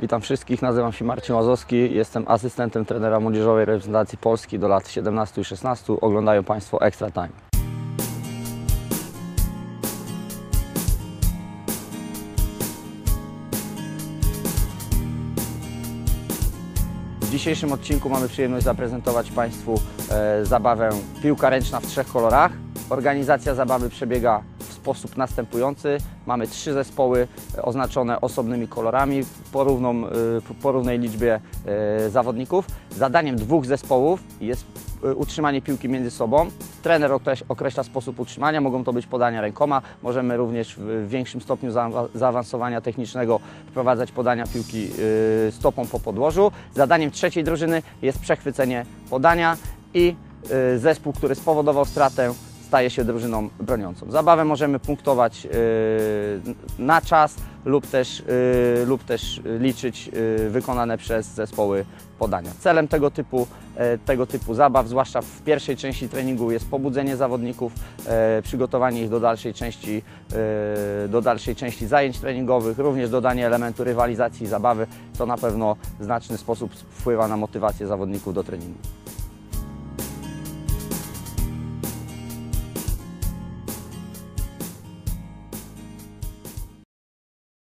Witam wszystkich, nazywam się Marcin Łazowski, jestem asystentem trenera młodzieżowej reprezentacji Polski do lat 17 i 16. Oglądają Państwo Extra Time. W dzisiejszym odcinku mamy przyjemność zaprezentować Państwu e, zabawę piłka ręczna w trzech kolorach. Organizacja zabawy przebiega sposób następujący. Mamy trzy zespoły e, oznaczone osobnymi kolorami po, równą, e, po równej liczbie e, zawodników. Zadaniem dwóch zespołów jest utrzymanie piłki między sobą. Trener okreś- określa sposób utrzymania, mogą to być podania rękoma, możemy również w większym stopniu zaawa- zaawansowania technicznego wprowadzać podania piłki stopą po podłożu. Zadaniem trzeciej drużyny jest przechwycenie podania i zespół, który spowodował stratę staje się drużyną broniącą. Zabawę możemy punktować y, na czas lub też, y, lub też liczyć y, wykonane przez zespoły podania. Celem tego typu, e, tego typu zabaw, zwłaszcza w pierwszej części treningu, jest pobudzenie zawodników, e, przygotowanie ich do dalszej części, e, do dalszej części zajęć treningowych, również dodanie elementu rywalizacji i zabawy, co na pewno w znaczny sposób wpływa na motywację zawodników do treningu.